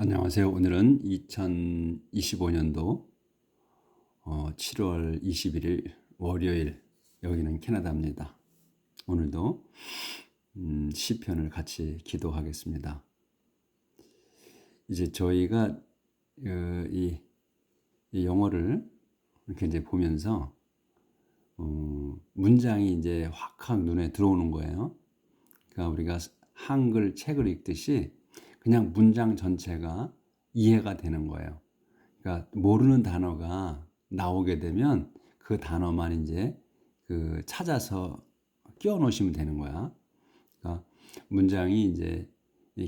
안녕하세요. 오늘은 2025년도 7월 21일 월요일 여기는 캐나다입니다. 오늘도 음, 시편을 같이 기도하겠습니다. 이제 저희가 어, 이, 이 영어를 이렇게 이제 보면서 어, 문장이 이제 확확 눈에 들어오는 거예요. 그러니까 우리가 한글 책을 읽듯이 그냥 문장 전체가 이해가 되는 거예요. 그러니까 모르는 단어가 나오게 되면 그 단어만 이제 그 찾아서 끼워 놓으시면 되는 거야. 그러니까 문장이 이제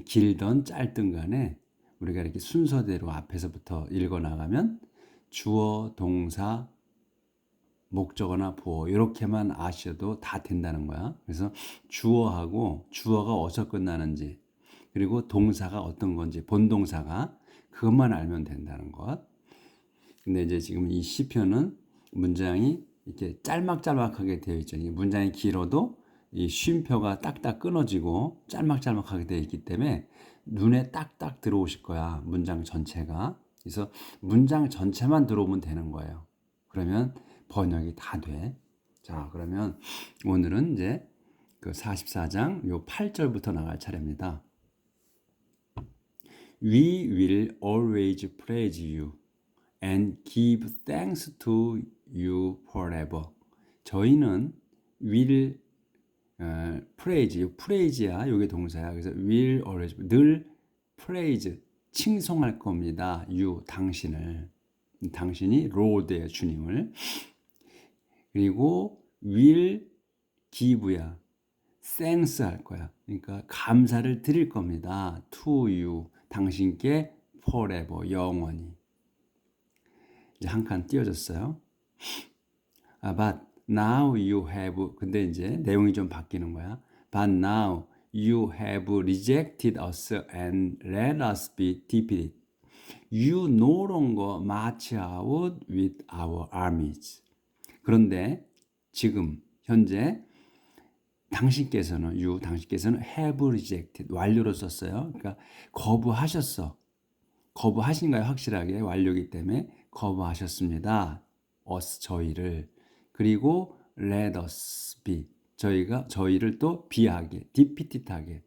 길든 짧든 간에 우리가 이렇게 순서대로 앞에서부터 읽어 나가면 주어, 동사, 목적어나 부어 이렇게만 아셔도 다 된다는 거야. 그래서 주어하고 주어가 어디서 끝나는지 그리고 동사가 어떤 건지 본동사가 그것만 알면 된다는 것. 근데 이제 지금 이 시편은 문장이 이렇게 짤막짤막하게 되어 있죠. 문장이 길어도 이 쉼표가 딱딱 끊어지고 짤막짤막하게 되어 있기 때문에 눈에 딱딱 들어오실 거야. 문장 전체가. 그래서 문장 전체만 들어오면 되는 거예요. 그러면 번역이 다 돼. 자, 그러면 오늘은 이제 그 44장 요 8절부터 나갈 차례입니다. We will always praise you and give thanks to you forever. 저희는 will 어, praise, praise야, 요게 동사야. 그래서 will always 늘 praise 칭송할 겁니다. you 당신을 당신이 Lord의 주님을 그리고 will give야 thanks 할 거야. 그러니까 감사를 드릴 겁니다. to you 당신께 forever 영원히 이제 한 칸 띄워졌어요. 아, but now you have 근데 이제 내용이 좀 바뀌는 거야. But now you have rejected us and let us be defeated. You no longer march out with our armies. 그런데 지금 현재 당신께서는 you 당신께서는 have rejected 완료로 썼어요. 그러니까 거부하셨어. 거부하신가요? 확실하게 완료기 때문에 거부하셨습니다. us 저희를 그리고 let us be 저희가 저희를 또 비하게 defeated하게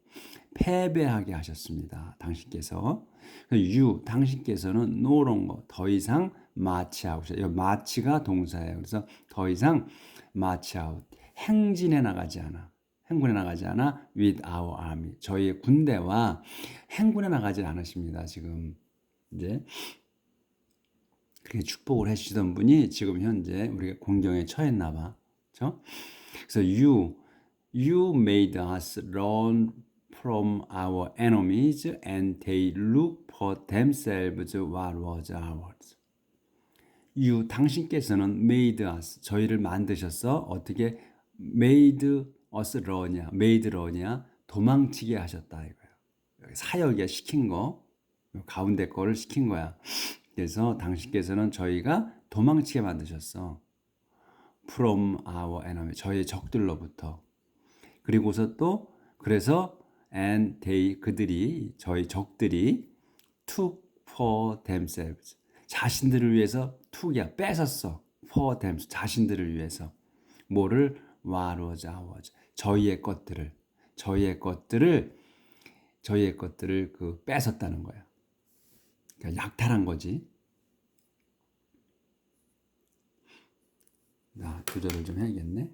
패배하게 하셨습니다. 당신께서 you 당신께서는 longer 더 이상 마치하고 마치가 동사예요. 그래서 더 이상 마치아웃 행진해 나가지 않아. 행군에 나가지 않아 with our army 저희의 군대와 행군에 나가지 않으십니다. 지금 이제 그렇게 축복을 해주시던 분이 지금 현재 우리가 공경에 처했나 봐. 그렇죠? 그래서 you you made us run from our enemies and they look for themselves what was ours. you 당신께서는 made us 저희를 만드셨어 어떻게 made made run이야 도망치게 하셨다 이거예요. 사역이야 시킨 거. 가운데 거를 시킨 거야. 그래서 당신께서는 저희가 도망치게 만드셨어. From our enemy 저희의 적들로부터. 그리고서 또 그래서 and they 그들이 저희 적들이 took for themselves. 자신들을 위해서 투기야 뺏었어. For them 자신들을 위해서. 뭐를? 와로자 와자 저희의 것들을 저희의 것들을 저희의 것들을 그 뺏었다는 거야. 그러니까 약탈한 거지. 나 조절을 좀 해야겠네.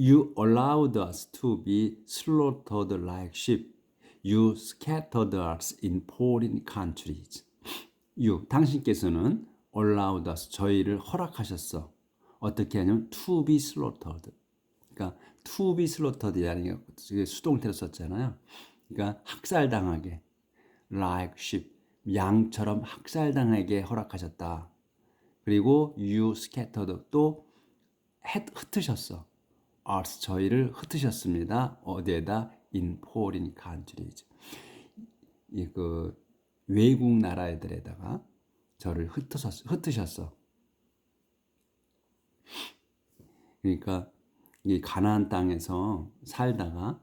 You allowed us to be slaughtered like sheep. You scattered us in foreign countries. You, 당신께서는 allowed us, 저희를 허락하셨어. 어떻게 하냐면 to be slaughtered. 그러니까 to be slaughtered이라는 게 수동태로 썼잖아요. 그러니까 학살당하게 like sheep, 양처럼 학살당하게 허락하셨다. 그리고 you scattered 또 흩으셨어. Us 저희를 흩으셨습니다. 어디에다 in foreign countries. 이그 외국 나라 애들에다가 저를 흩으셨, 흩으셨어. 그러니까 이 가나안 땅에서 살다가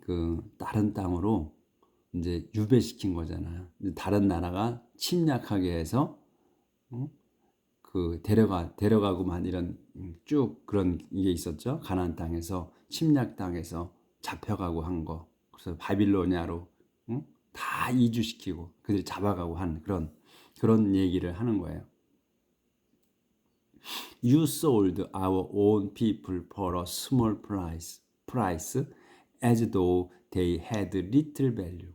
그 다른 땅으로 이제 유배시킨 거잖아요. 다른 나라가 침략하게 해서 어? 그 데려가 데려가고만 이런 쭉 그런 게 있었죠. 가나안 땅에서 침략 땅에서 잡혀가고 한 거. 그래서 바빌로니아로 어? 다 이주시키고 그들이 잡아가고 한 그런 그런 얘기를 하는 거예요. You sold our own people for a small price, price as though they had little value.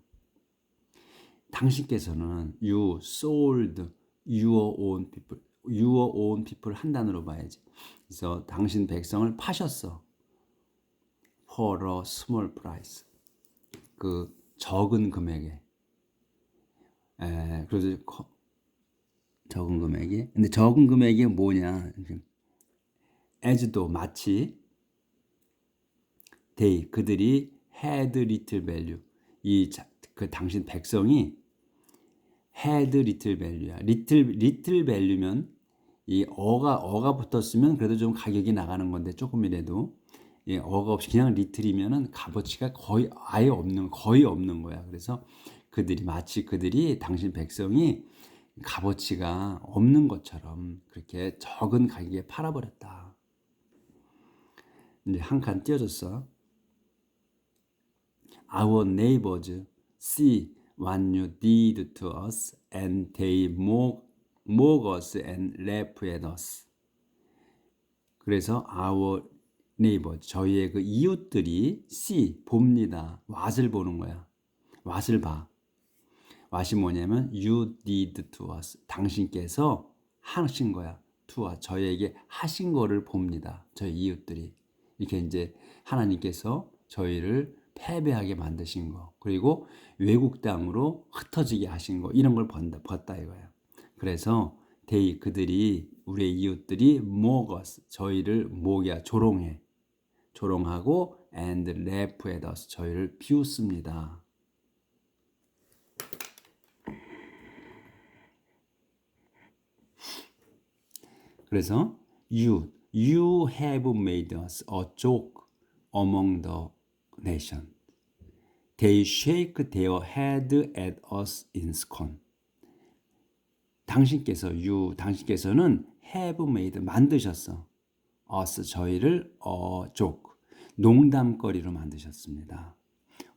당신께서는 you sold your own people, your own people 한 단어로 봐야지. 그래서 당신 백성을 파셨어. for a small price. 그 적은 금액에. 에, 그래서 적은 금액이. 근데 적은 금액이 뭐냐? as도 마치 they 그들이 had little value. 이 그 당신 백성이 had little value야. little little value면 이 어가 어가 붙었으면 그래도 좀 가격이 나가는 건데 조금이라도 예, 어가 없이 그냥 리틀이면은 값어치가 거의 아예 없는 거의 없는 거야. 그래서 그들이 마치 그들이 당신 백성이 값어치가 없는 것처럼 그렇게 적은 가격에 팔아버렸다. 이제 한 칸 띄어졌어. Our neighbors see what you did to us, and they mock, mock us and laugh at us. 그래서 our neighbor, 저희의 그 이웃들이 see, 봅니다. 왓을 보는 거야. 왓을 봐. 왓이 뭐냐면 you did to us. 당신께서 하신 거야. to us. 저희에게 하신 거를 봅니다. 저희 이웃들이. 이렇게 이제 하나님께서 저희를 패배하게 만드신 거. 그리고 외국 땅으로 흩어지게 하신 거. 이런 걸 본다, 봤다 이거야. 그래서 데이 그들이 우리의 이웃들이 먹었 저희를 목이야 조롱해 조롱하고 and laugh at us 저희를 비웃습니다. 그래서 you you have made us a joke among the nation. They shake their head at us in scorn. 당신께서 you 당신께서는 have made 만드셨어. us 저희를 joke 농담거리로 만드셨습니다.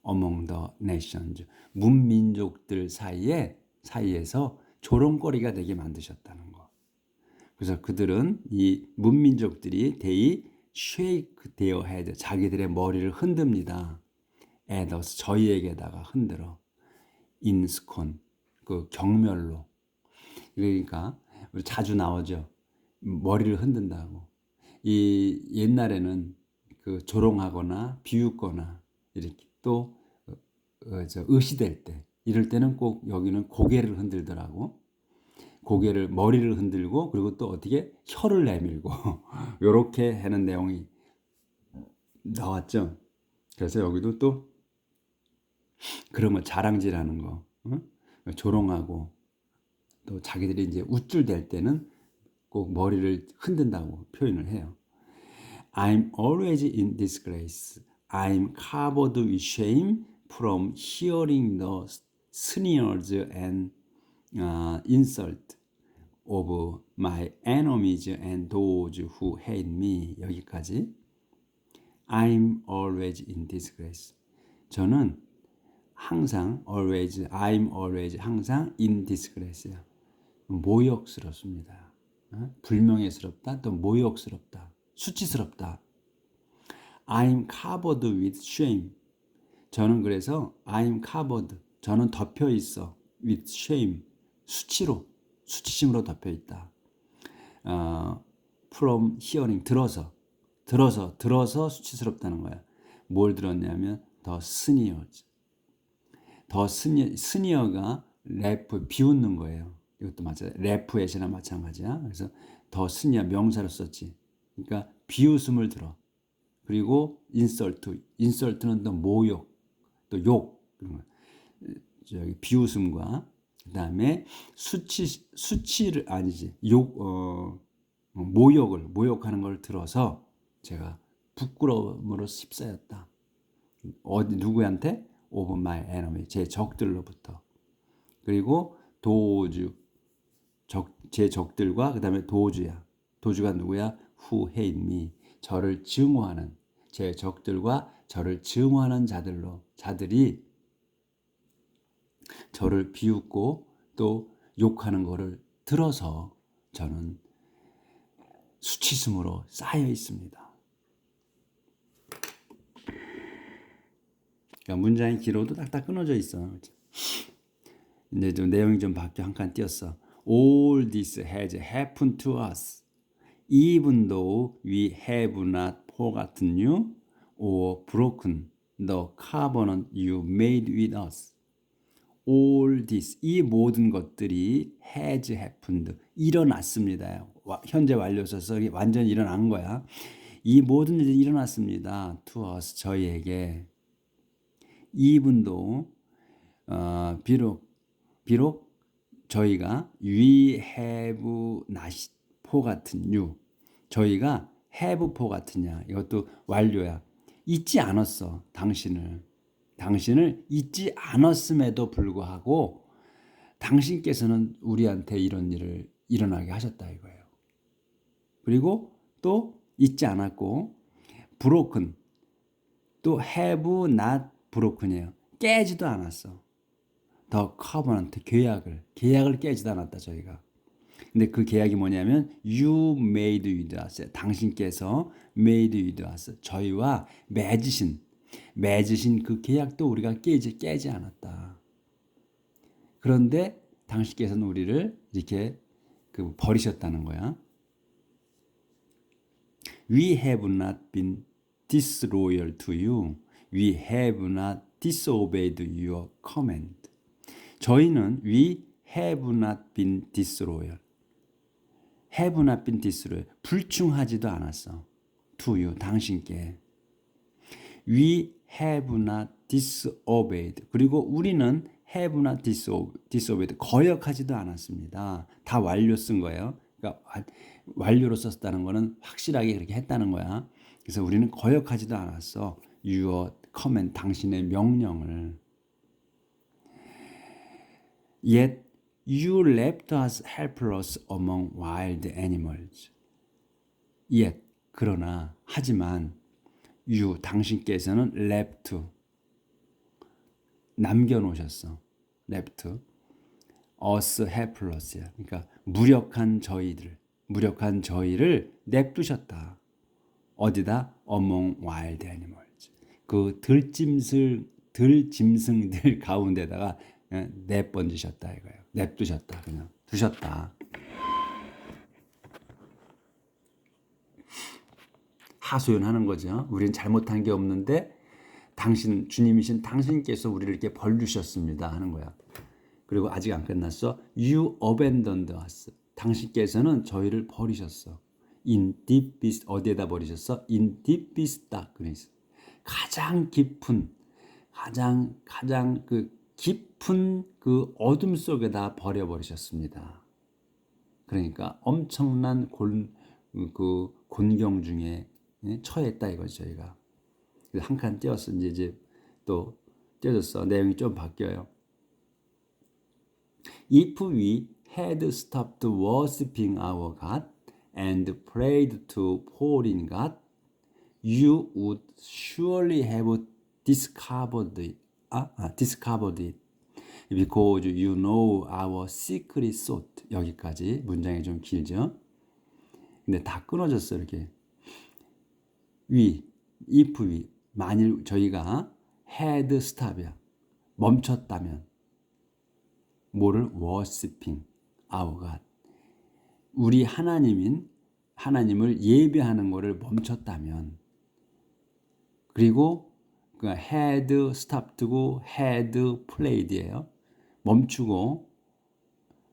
among the nations 문민족들 사이에 사이에서 조롱거리가 되게 만드셨다는 거. 그래서 그들은 이 문민족들이 they shake their head 자기들의 머리를 흔듭니다. at us 저희에게다가 흔들어 in scorn 그 경멸로 그러니까 자주 나오죠. 머리를 흔든다고. 이 옛날에는 그 조롱하거나 비웃거나 이렇게 또 어, 어, 의시될 때 이럴 때는 꼭 여기는 고개를 흔들더라고. 고개를 머리를 흔들고 그리고 또 어떻게 혀를 내밀고 이렇게 하는 내용이 나왔죠. 그래서 여기도 또거 자랑질하는 거, 어? 조롱하고 또 자기들이 이제 우쭐댈 때는 꼭 머리를 흔든다고 표현을 해요. I'm always in disgrace. I'm covered with shame from hearing the sneers and uh, insult of my enemies and those who hate me. 여기까지. I'm always in disgrace. 저는 항상 always, I'm always 항상 in disgrace야. 모욕스럽습니다. 어? 불명예스럽다, 또 모욕스럽다, 수치스럽다. I'm covered with shame. 저는 그래서 I'm covered. 저는 덮여 있어. with shame. 수치로, 수치심으로 덮여 있다. 어, from hearing 들어서, 들어서, 들어서 수치스럽다는 거야. 뭘 들었냐면 더 스니어즈. 더 스니어, 스니어가 래프 비웃는 거예요. 이것도 마찬가지. 래프에서나 마찬가지야. 그래서 더 스니어 명사로 썼지. 그러니까 비웃음을 들어. 그리고 인설트, 인설트는 또 모욕, 또 욕. 저기 비웃음과 그다음에 수치 수치를 아니지 욕 어, 모욕을 모욕하는 걸 들어서 제가 부끄러움으로 휩싸였다. 어디 누구한테? Of my enemy 제 적들로부터 그리고 도주 적, 제 적들과 그 다음에 도주야 도주가 누구야? Me 저를 증오하는 제 적들과 저를 증오하는 자들로 자들이 저를 비웃고 또 욕하는 것을 들어서 저는 수치심으로 쌓여 있습니다. 그러니까 문장의 기로도 딱딱 끊어져 있어. 이제 좀 내용이 좀 바뀌어 한 칸 띄었어. All this has happened to us, even though we have not forgotten you or broken the covenant you made with us. All this 이 모든 것들이 has happened 일어났습니다. 현재 완료서서 완전 일어난 거야. 이 모든 일이 일어났습니다. To us 저희에게 이분도 어, 비록 비록 저희가 we have not 포 같은 you 저희가 have 포 같으냐 이것도 완료야 잊지 않았어 당신을 당신을 잊지 않았음에도 불구하고 당신께서는 우리한테 이런 일을 일어나게 하셨다 이거예요. 그리고 또 잊지 않았고 broken 또 have not broken이에요. 깨지도 않았어. 더 커버넌트 계약을 계약을 깨지도 않았다 저희가. 근데 그 계약이 뭐냐면 you made with us 당신께서 made with us 저희와 맺으신 맺으신 그 계약도 우리가 깨지 깨지 않았다. 그런데 당신께서는 우리를 이렇게 그 버리셨다는 거야. We have not been disloyal to you. We have not disobeyed your command. 저희는 we have not been disloyal. have not been disloyal. 불충하지도 않았어. to you, 당신께. We have not disobeyed. 그리고 우리는 have not disobeyed. 거역하지도 않았습니다. 다 완료 쓴 거예요. 그러니까 완료로 썼다는 거는 확실하게 그렇게 했다는 거야. 그래서 우리는 거역하지도 않았어. Your command, 당신의 명령을. Yet you left us helpless among wild animals. Yet 그러나 하지만 you 당신께서는 left 남겨 놓으셨어. left us helpless야. 그러니까 무력한 저희들, 무력한 저희를 냅두셨다. 어디다? among wild animals. 그 들짐승 들짐승들 가운데다가 내번지셨다 이거예요. 냅두셨다 그냥 두셨다. 하소연하는 거죠. 우리는 잘못한 게 없는데 당신 주님이신 당신께서 우리를 이렇게 벌 주셨습니다 하는 거야. 그리고 아직 안 끝났어. You abandoned us. 당신께서는 저희를 버리셨어. In deepest 어디에다 버리셨어? In deepest darkness. 가장 깊은 가장 가장 그 깊 은 그 어둠 속에다 버려 버리셨습니다. 그러니까 엄청난 곤, 그 곤경 중에 예, 처했다 이거죠 저희가 한 칸 띄었어 이제 이제 또 띄어졌어 내용이 좀 바뀌어요. If we had stopped worshiping our God and prayed to foreign God, you would surely have discovered it. 아, 아, discovered it. Because you know our secret thought. 여기까지 문장이 좀 길죠. 근데 다 끊어졌어 이렇게. 위, if 위, 만일 저희가 had stop이야. 멈췄다면 뭐를 worshiping our God. 우리 하나님인 하나님을 예배하는 것을 멈췄다면 그리고 그 had stopped고 had played예요. 멈추고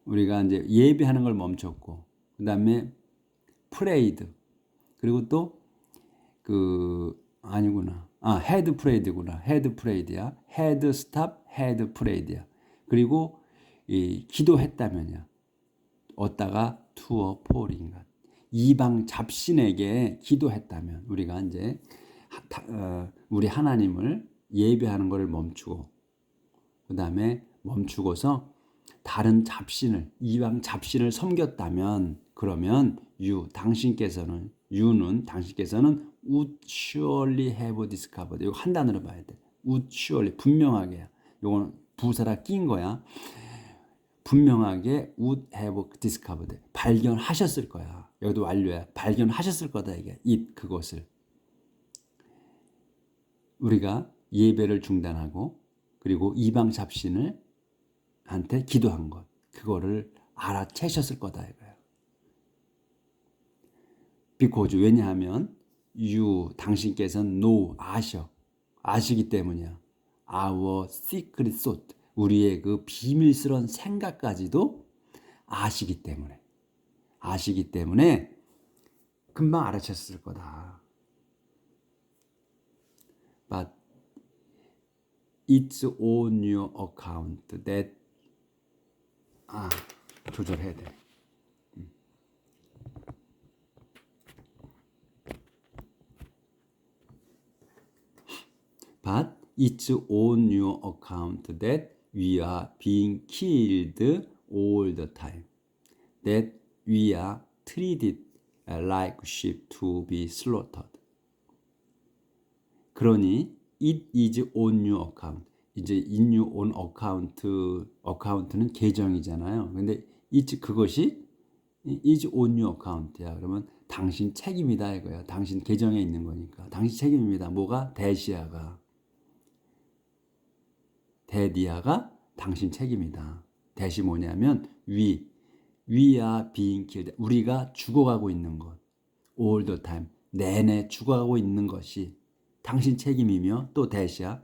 우리가 이제 예배하는 걸 멈췄고 그다음에 prayed 그리고 또 그 아니구나. 아, had prayed구나. had prayed야. had stop, had prayed야. 그리고 이 기도했다면요. 얻다가 투어 폴인가 이방 잡신에게 기도했다면 우리가 이제 어, 우리 하나님을 예배하는 것을 멈추고 그 다음에 멈추고서 다른 잡신을 이방 잡신을 섬겼다면 그러면 유 당신께서는 유는 당신께서는 would surely have discovered. 이거 한 단어로 봐야 돼. would surely 분명하게. 이거는 부사라 낀 거야. 분명하게 would have discovered. 발견하셨을 거야. 여기도 완료야. 발견하셨을 거다 이게. it 그것을. 우리가 예배를 중단하고 그리고 이방 잡신을 한테 기도한 것 그거를 알아채셨을 거다 이거예요. because 왜냐하면 you 당신께서는 know 아셔 아시기 때문이야. our secret thought 우리의 그 비밀스러운 생각까지도 아시기 때문에 아시기 때문에 금방 알아챘을 거다. But it's on your account that 아 조절해야 돼. 음. But it's on your account that we are being killed all the time. That we are treated like sheep to be slaughtered. 그러니 it is on your account. 이제 your own account, account는 계정이잖아요. 근데 it 그것이 on your account야. 그러면 당신 책임이다 이거야. 당신 계정에 있는 거니까. 당신 책임입니다. 뭐가 대시아가 대디아가 당신 책임이다. 대시 뭐냐면 are being killed. 우리가 죽어가고 있는 것. all the. 내내 죽어가고 있는 것이 당신 책임이며 또 대시야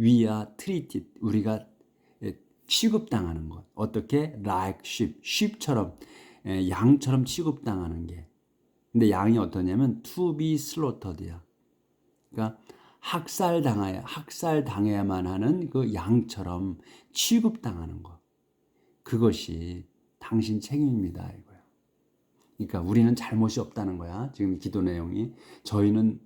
are treated. 우리가 취급당하는 것. 어떻게? Like sheep. Sheep처럼 양처럼 취급당하는 게. 근데 양이 어떠냐면 to be slaughtered야. 그러니까 학살 당해야 학살 당해야만 하는 그 양처럼 취급당하는 것. 그것이 당신 책임입니다 이거야. 그러니까 우리는 잘못이 없다는 거야. 지금 기도 내용이. 저희는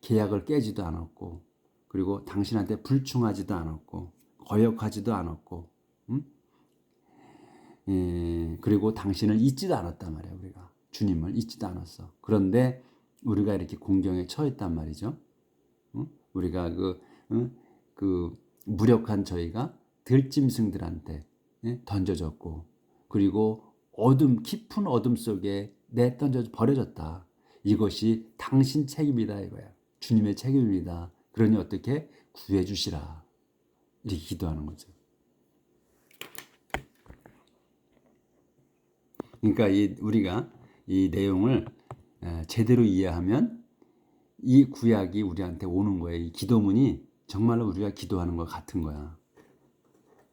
계약을 깨지도 않았고 그리고 당신한테 불충하지도 않았고 거역하지도 않았고 음? 예, 그리고 당신을 잊지도 않았단 말이야 우리가 주님을 잊지도 않았어 그런데 우리가 이렇게 공경에 처했단 말이죠 음? 우리가 그, 음? 그 무력한 저희가 들짐승들한테 예? 던져졌고 그리고 어둠 깊은 어둠 속에 내 던져 버려졌다 이것이 당신 책임이다 이거야 주님의 책임입니다. 그러니 어떻게 구해 주시라. 이렇게 기도하는 거죠. 그러니까 이 우리가 이 내용을 제대로 이해하면 이 구약이 우리한테 오는 거예요. 이 기도문이 정말로 우리가 기도하는 것 같은 거야.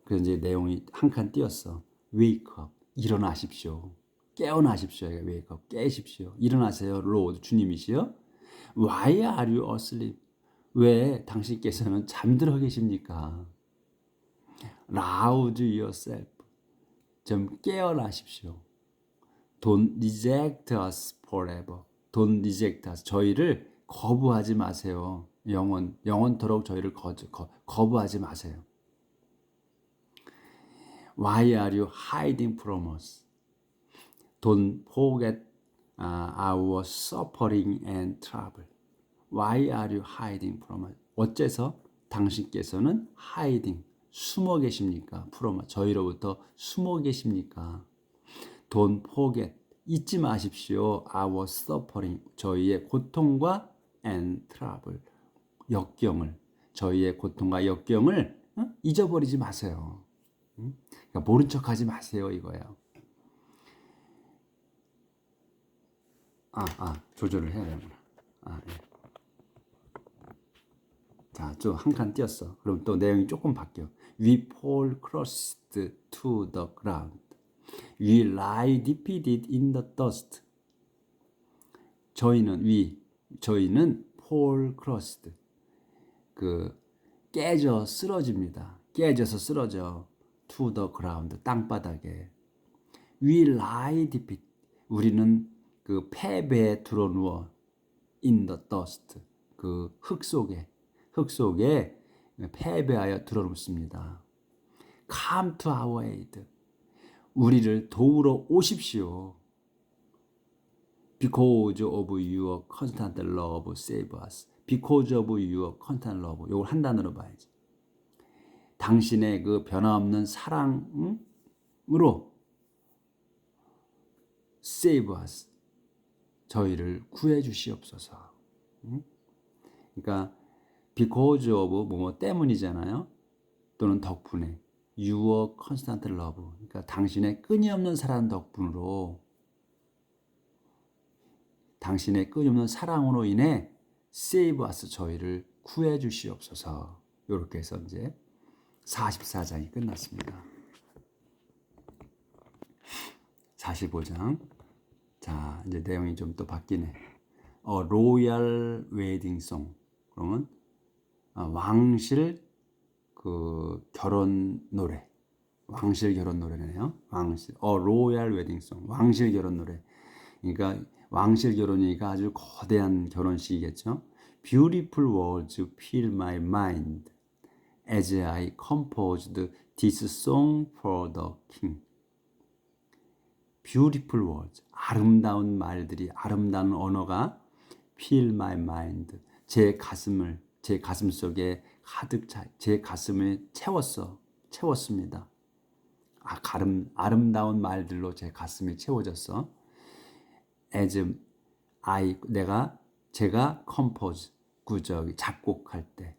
그래서 이제 내용이 한 칸 띄었어. Wake up. 일어나십시오. 깨어나십시오. wake. 깨십시오. 일어나세요. 로드 주님이시여. Why are you asleep? 왜 당신께서는 잠들어 계십니까? Rouse yourself. 좀 깨어나십시오. Don't reject us forever. Don't reject us. 저희를 거부하지 마세요. 영원, 영원토록 저희를 거, 거, 거부하지 마세요. Why are you hiding from us? Don't forget uh, our suffering and trouble. Why are you hiding from us? 어째서 당신께서는 hiding 숨어 계십니까? from us. 저희로부터 숨어 계십니까? Don't forget 잊지 마십시오. Our suffering 저희의 고통과 and trouble 역경을 저희의 고통과 역경을 어? 잊어버리지 마세요. 그러니까 모른 척하지 마세요 이거예요. 아, 아, 조절을 해야 되는구나. 아, 예. 자, 좀 한 칸 띄었어. 그럼 또 내용이 조금 바뀌어. We fall crossed to the ground. We lie defeated in the dust. 저희는 we 저희는 fall crossed 그 깨져 쓰러집니다. 깨져서 쓰러져. to the ground 땅바닥에 we lie defeat 우리는 그 패배에 드러누워 in the dust 그 흙 속에 흙 속에 패배하여 드러눕습니다. come to our aid 우리를 도우러 오십시오. Because of your constant love save us. Because of your constant love. 이걸 한 단어로 봐야지. 당신의 그 변함없는 사랑으로 save us. 저희를 구해 주시옵소서. 그러니까 because of 뭐 때문이잖아요. 또는 덕분에 your constant love. 그러니까 당신의 끊임없는 사랑 덕분으로 당신의 끊임없는 사랑으로 인해 save us 저희를 구해 주시옵소서. 이렇게 해서 이제 44장이 끝났습니다. 45장. 자, 이제 내용이 좀 또 바뀌네. 어, 로얄 웨딩 송. 그러면 어, 왕실 그 결혼 노래. 왕실 결혼 노래네요. 왕실. 어, 로얄 웨딩 송. 왕실 결혼 노래. 그러니까 왕실 결혼이니까 아주 거대한 결혼식이겠죠. Beautiful words fill my mind as I composed this song for the king. Beautiful words, 아름다운 말들이 아름다운 언어가 fill my mind, 제 가슴을 제 가슴 속에 가득 차, 제 가슴을 채웠어, 채웠습니다. 아, 가름, 아름다운 말들로 제 가슴이 채워졌어. as I 내가 제가 compose 구적 작곡할 때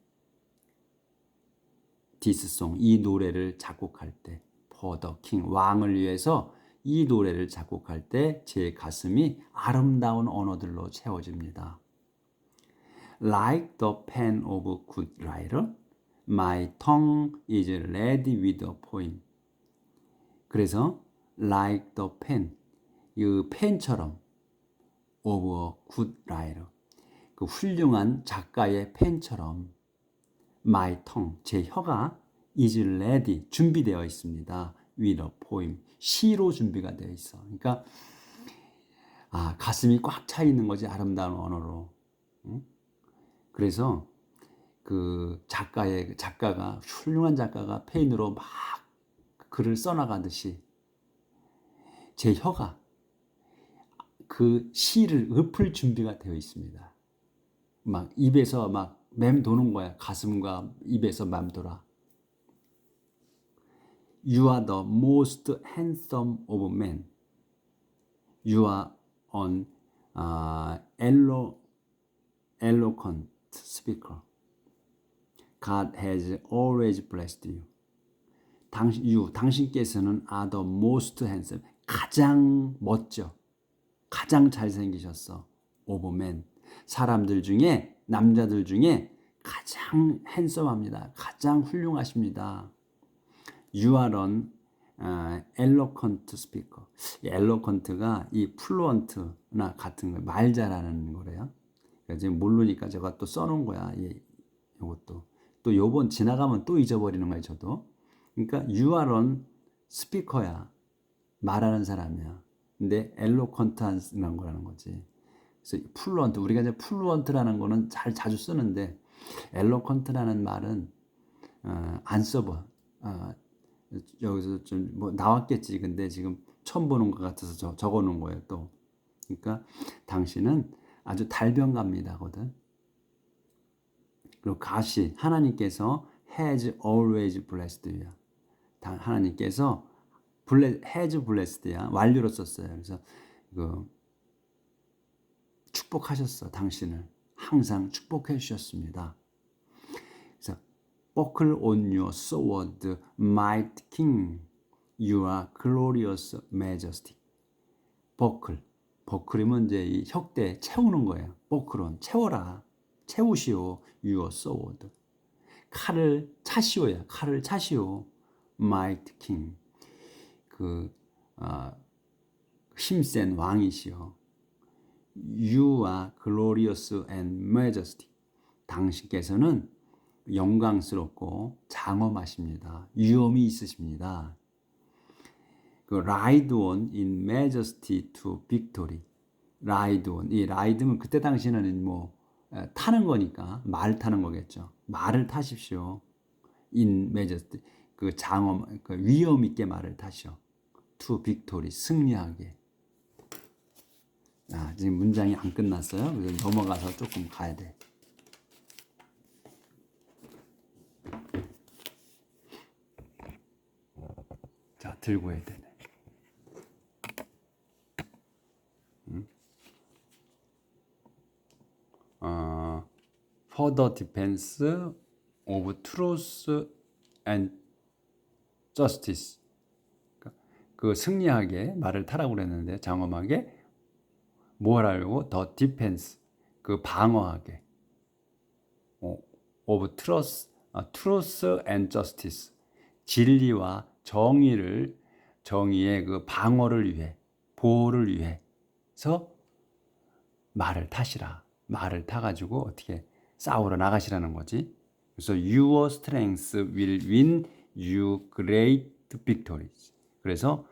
song 이 노래를 작곡할 때 for the king 왕을 위해서 이 노래를 작곡할 때 제 가슴이 아름다운 언어들로 채워집니다. Like the pen of a good writer, my tongue is ready with a poem. 그래서 like the pen, 이 펜처럼 of a good writer, 그 훌륭한 작가의 펜처럼 my tongue, 제 혀가 is ready, 준비되어 있습니다. with a poem, 시로 준비가 되어 있어. 그러니까 아 가슴이 꽉 차 있는 거지 아름다운 언어로. 응? 그래서 그 작가의 작가가 훌륭한 작가가 페인으로 막 글을 써나가듯이 제 혀가 그 시를 읊을 준비가 되어 있습니다. 막 입에서 막 맴도는 거야. 가슴과 입에서 맴돌아. You are the most handsome of men. You are an uh, elo, eloquent speaker. God has always blessed you. 당신, you, 당신께서는 are the most handsome. 가장 멋져. 가장 잘생기셨어. men. 사람들 중에, 남자들 중에 가장 핸섬합니다. 가장 훌륭하십니다. You are an uh, eloquent speaker. 이 eloquent가 이 fluent나 같은 거, 말 잘하는 거래요. 그러니까 지금 모르니까 제가 또 써놓은 거야. 이, 이것도. 또 요번 지나가면 또 잊어버리는 거예요, 저도. 그러니까 you are an speaker야. 말하는 사람이야. 근데 eloquent한 거라는 거지. 그래서 fluent, 우리가 이제 fluent라는 거는 잘 자주 쓰는데 eloquent라는 말은 어, 안 써봐. 어, 여기서 좀 뭐 나왔겠지. 근데 지금 처음 보는 것 같아서 저, 적어 놓은 거예요, 또. 그러니까 당신은 아주 달변가입니다거든. 그리고 가시 하나님께서 has always blessed you. 하나님께서 블레, has blessed야 완료로 썼어요. 그래서 그 축복하셨어 당신을 항상 축복해 주셨습니다. 그래서 buckle on your sword, might king, you are glorious majesty. 버클, 버클이면 이제 이 혁대 채우는 거예요. 버클은 채워라, 채우시오, your sword. 칼을 차시오야, 칼을 차시오, might king. 그 어, 힘센 왕이시여. You are glorious and majesty. 당신께서는 영광스럽고 장엄하십니다. 위험이 있으십니다. 그 ride on in majesty to victory. ride on. 이 ride는 그때 당시에는 뭐 에, 타는 거니까 말 타는 거겠죠. 말을 타십시오. in majesty. 그 장엄, 그 위험 있게 말을 타시오. to victory. 승리하게. 아, 지금 문장이 안 끝났어요. 그래서 넘어가서 조금 가야 돼. 자, 들고 해야 되네. 음? 어, for the defense of truth and justice. 그러니까 그 승리하게 말을 타라고 그랬는데 장엄하게 뭘 하려고 더 디펜스 그 방어하게. 어, of truth, 아, truth 진리와 정의를 정의의 그 방어를 위해 보호를 위해서 말을 타시라 말을 타가지고 어떻게 싸우러 나가시라는 거지. 그래서 your strength will win you great victories. 그래서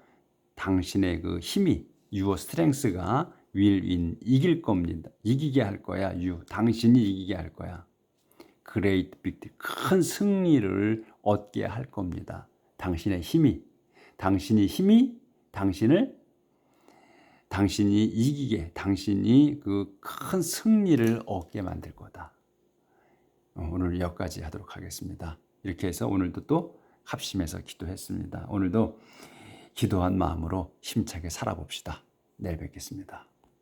당신의 그 힘이 your strength가 will win 이길 겁니다. 이기게 할 거야. you 당신이 이기게 할 거야. great victory 큰 승리를 얻게 할 겁니다. 당신의 힘이 당신이 힘이 당신을 당신이 이기게 당신이 그 큰 승리를 얻게 만들 거다. 어, 오늘 여기까지 하도록 하겠습니다. 이렇게 해서 오늘도 또 합심해서 기도했습니다. 오늘도 기도한 마음으로 힘차게 살아봅시다. 내일 뵙겠습니다.